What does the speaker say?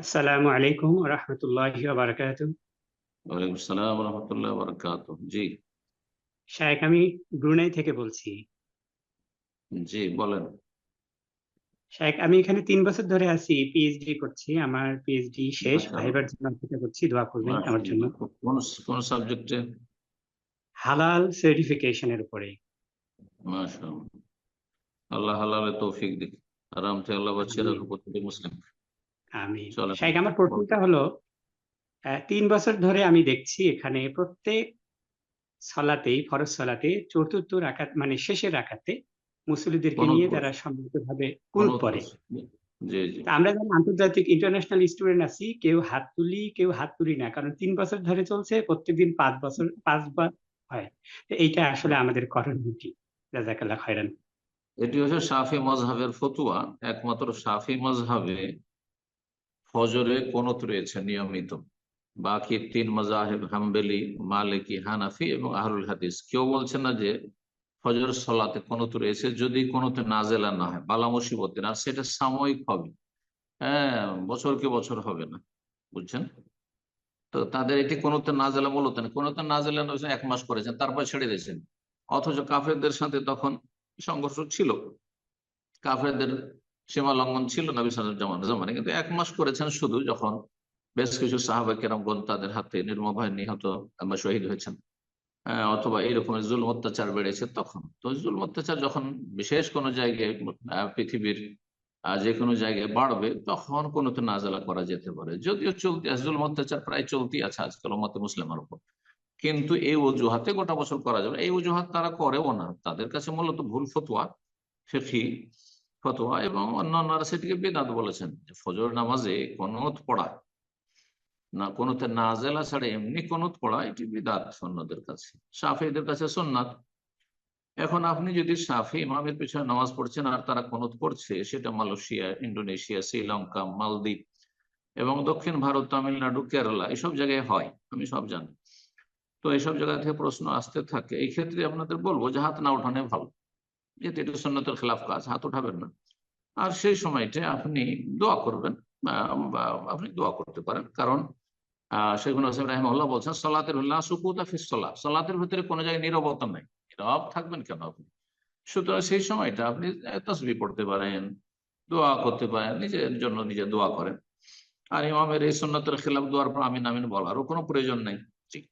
আসসালামু আলাইকুম রহমতুল্লাহি বারাকাত ওয়ালাইকুম আসসালাম রহমতুল্লাহ বরকাত জি শায়েখ আমি ব্রুনাই থেকে বলছি। জি বলেন। শায়েখ আমি এখানে তিন বছর ধরে আছি পিএইচডি করছি আমার পিএইচডি শেষ ভাইবার জন্য অপেক্ষা করছি দোয়া করবেন আমার জন্য। কোন কোন সাবজেক্টে? হালাল সার্টিফিকেশনের উপরে। মাশাআল্লাহ। আল্লাহ হালালে তৌফিক দিক। আরাম থেকে আল্লাহ বাচ্চা রাখো প্রত্যেক মুসলিম। আমি। শায়েখ আমার প্রশ্নটা হলো তিন বছর ধরে আমি দেখছি এখানে প্রত্যেক সলাতেই ফরজ সলাতে চতুর্থ রাকাত মানে শেষের রাকাতে মুসলিদেরকে নিয়ে? তারা সম্মিলিতভাবে কুনুত পড়ে। জি জি আমরা যেমন আন্তর্জাতিক ইন্টারন্যাশনাল স্টুডেন্ট আছি কেউ হাত তুলি কেউ হাত তুলি না কারণ তিন বছর ধরে চলছে প্রত্যেকদিন পাঁচ বছর পাঁচবার হয়। এইটা আসলে আমাদের করণীয় কি জাজাকাল্লাহ খয়রান। এটি হচ্ছে শাফি মজহাবের ফতুয়া। একমাত্র শাফি মজহাবে ফজরে কোনত রয়েছে নিয়মিত। বাকি তিন মজাহেব হাম্বেলি, মালিকি, হানাফি এবং আহরুল হাদিস। কেউ বলছে না যে ফজর সলাতে কোনত রয়েছে, যদি কোনোতে নাজেলা না হয়, বালা মুসিবতে না, সেটা সাময়িক হবে। হ্যাঁ বছরকে বছর হবে না, বুঝছেন? তো তাদের এটি কোনোতে নাজেলা মূলত না। কোনোতে নাজেলা না, এক মাস করেছেন, তারপর ছেড়ে দিয়েছেন। অথচ কাফেরদের সাথে তখন সংঘর্ষ ছিল। কাফেরদের সীমা লঙ্ঘন ছিল নবী সালাম জামান জামানে কিন্তু এক মাস করেছেন শুধু যখন বেশ কিছু সাহাবা কেরামগণ তাদের হাতে নির্মভাবে নিহত বা শহীদ হয়েছেন। আহ, অথবা এইরকম জুল অত্যাচার বেড়েছে তখন। তো জুল অত্যাচার যখন বিশেষ কোনো জায়গায় পৃথিবীর যে কোনো জায়গায় বাড়বে তখন কোনোতে নাজালা করা যেতে পারে। যদিও চলতি জুল অত্যাচার প্রায় চলতি আছে আজকাল মতে মুসলিমের উপর। কিন্তু এই অজুহাতে গোটা বছর করা যাবে এই অজুহাত তারা করেও না। তাদের কাছে মূলত ভুল ফতোয়া ফিকি ফতোয়া এবং অন্যান্যরা সেটিকে বেদাত বলেছেন ফজর নামাজে কোনত পড়া, না কোনোতে নাজেলা ছাড়া এমনি কোনত পড়া, এটি বিদাত অন্যদের কাছে। সাফিদের কাছে সোননাথ এখন আপনি যদি সাফি ইমামের পিছনে নামাজ পড়ছেন আর তারা কোনত পড়ছে, সেটা মালয়েশিয়া ইন্ডোনেশিয়া শ্রীলঙ্কা, মালদ্বীপ এবং দক্ষিণ ভারত, তামিলনাড়ু, কেরালা, এসব জায়গায় হয়, আমি সব জানি। তো এইসব জায়গা থেকে প্রশ্ন আসতে থাকে, এই ক্ষেত্রে আপনাদের বলব যে হাত না উঠানে ভালো। যেহেতু এটা সন্ন্যতের খেলাফ কাজ, হাত উঠাবেন না। আর সেই সময়টা আপনি দোয়া করবেন আপনি দোয়া করতে পারেন। কারণ রাহিমউল্লাহ বলছেন, সলাতের সুকুতা সলাতের ভিতরে কোনো জায়গায় নীরবতা নাই। নীরব থাকবেন কেন আপনি? সুতরাং সেই সময়টা আপনি তসবি পড়তে পারেন, দোয়া করতে পারেন, নিজের জন্য নিজে দোয়া করেন। আর ইমামের এই সন্ন্যতের খেলাফ দোয়ার পর আমিন আমিন বলারও কোনো প্রয়োজন নেই। ঠিক